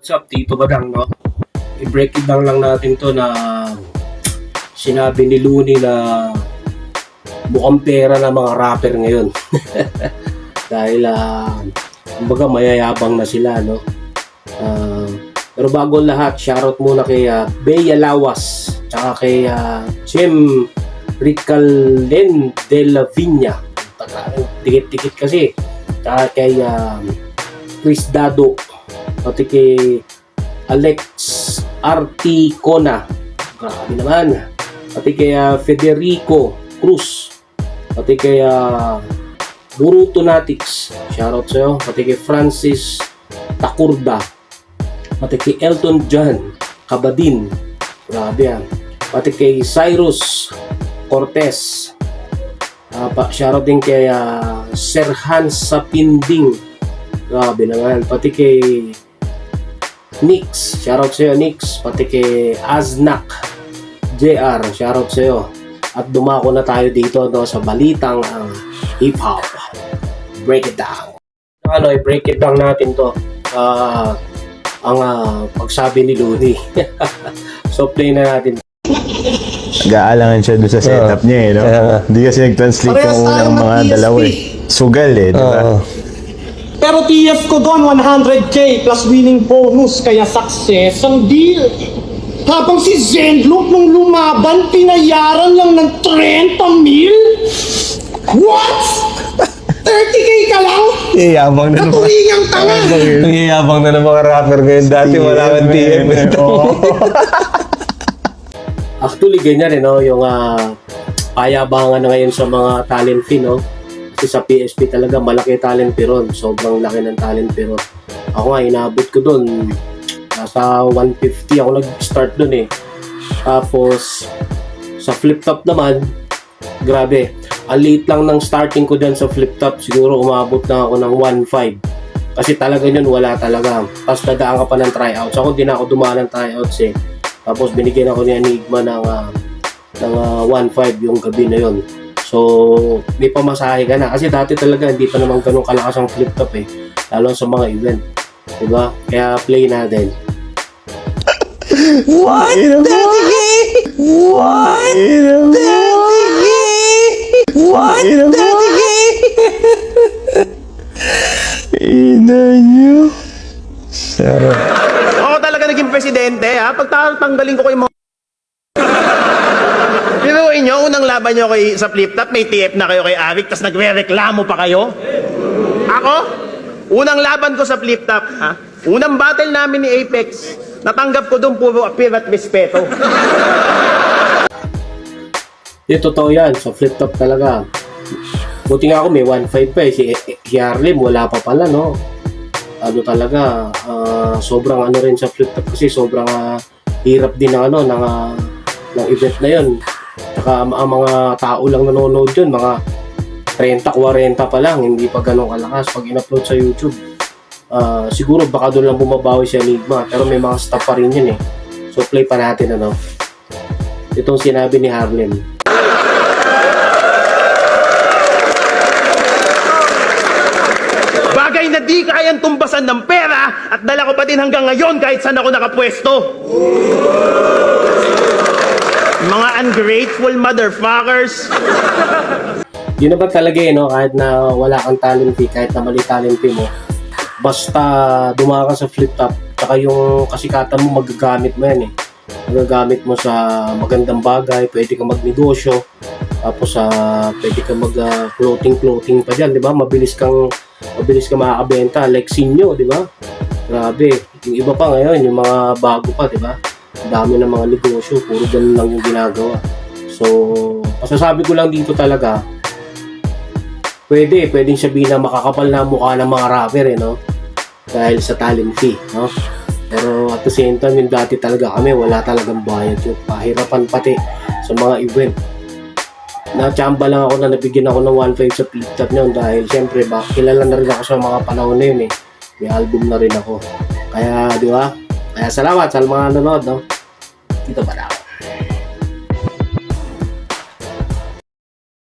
what's up? Tito Badang, no? I-break it down lang natin to na sinabi ni Looney na mukhang pera ng mga rapper ngayon. Dahil, ah, kumbaga mayayabang na sila, no? Ah, pero bago lahat, shoutout muna kay uh, Bea Lawas, tsaka kay uh, Jim Ricalen de la Viña. Dikit-dikit kasi. Tsaka kay ah, Chris Dado, pati kay Alex Articona. Grabe naman. Pati kay ah, Federico Cruz. Pati kay uh, Buruto Natix. Shoutout sa'yo. Pati kay Francis Takurda. Pati kay Elton John Kabadin. Grabe yan. Pati kay Cyrus Cortez. Uh, pa, shoutout din kay Sir Hans Sapinding. Grabe naman. Pati kay Nix. Shoutout sa'yo, Nix. Pati kay Aznak JR. Shoutout sa'yo. At dumako na tayo dito no, sa balitang ang hip-hop. Break it down. Ano, i-break it down natin to. Ah, ang ah, pagsabi ni Looney. so, play na natin. Nag-aalangan siya doon sa setup niya eh, no? Hindi kasi nag-translate yung unang mga dalawa eh. Sugal eh, di ba? Oo. Pero TF ko doon 100k plus winning bonus kaya success ang deal. Habang si Zenloop nung lumaban, pinayaran lang ng 30 mil? What? 30k ka lang? Iyabang na naman. Katulingang tanga! Ang yayabang na ng mga rapper ngayon. Dati wala kang TF. eh. Actually, ganyan eh, no? Yung ah, payabangan na ngayon sa mga talent fee, no? Kasi sa PSP talaga, malaki talent fee ron. Sobrang laki ng talent fee ron. Ako nga, inabot ko dun. Nasa 150 ako nag-start dun eh. Tapos, sa flip top naman, grabe. Ang liit lang ng starting ko dyan sa flip top. Siguro umabot na ako ng 1.5. Kasi talaga yun, wala talaga. Tapos dadaan ka pa ng tryouts. Ako, di na ako dumaan ng tryouts eh. Tapos binigyan ako ni Enigma ng ah, ng ah, 1.5 yung gabi na yon. So, may pamasahe ka na. Kasi dati talaga hindi pa naman ganun kalakas ang flip top eh. Lalo sa mga event. Diba? Kaya play natin. What? What? What? Ina niyo. Sarap. Ako talaga naging presidente, ha? Pagtatanggalin ko kayo mga... Nyo, unang laban nyo kay, sa flip top, may TF na kayo kay Arik, tapos nagre-reklamo pa kayo? Ako? Unang laban ko sa flip top, ha? Unang battle namin ni Apex, natanggap ko doon puro appear at respeto. Di totoo yan. Sa flip top talaga. Buti nga ako may 1.5 pa eh. Si, si Harlem wala pa pala no. Ano talaga, ah, sobrang ano rin sa flip top kasi sobrang ah, hirap din ng ano, ng, ah, ng event na yun. Tsaka ang, mga tao lang nanonood yun, mga 30-40 pa lang, hindi pa ganun kalakas pag in-upload sa YouTube. Ah, siguro baka doon lang bumabawi si Enigma, pero may mga staff pa rin yun eh. So play pa natin ano. Itong sinabi ni Harlem. Bagay na di kayang tumbasan ng pera at dala ko pa din hanggang ngayon kahit saan ako nakapwesto. Mga ungrateful motherfuckers. Yun na ba talaga eh, no? Kahit na wala kang talent fee, kahit na mali talent mo, basta dumaka ka sa flip top, tsaka yung kasikatan mo, magagamit mo yan eh. Magagamit mo sa magandang bagay, pwede ka magnegosyo, tapos sa pwede ka mag ah, clothing clothing pa diyan, 'di ba? Mabilis kang mabilis ka makakabenta like Sinyo, 'di ba? Grabe. Yung iba pa ngayon, yung mga bago pa, 'di ba? Dami ng mga negosyo, puro ganun lang yung ginagawa. So, masasabi ko lang dito talaga, pwede, pwedeng sabihin na makakapal na mukha ng mga rapper, eh, no? Dahil sa talent fee, no? Pero at the same time, yung dati talaga kami, wala talagang bayad yun. Pahirapan pati sa mga event. Nachamba lang ako na nabigyan ako ng 1.5 sa top niyon dahil syempre ba, kilala na rin ako sa mga panahon na yun eh. May album na rin ako. Kaya, di ba? Kaya salamat sa mga nanonood, no? Dito ba na?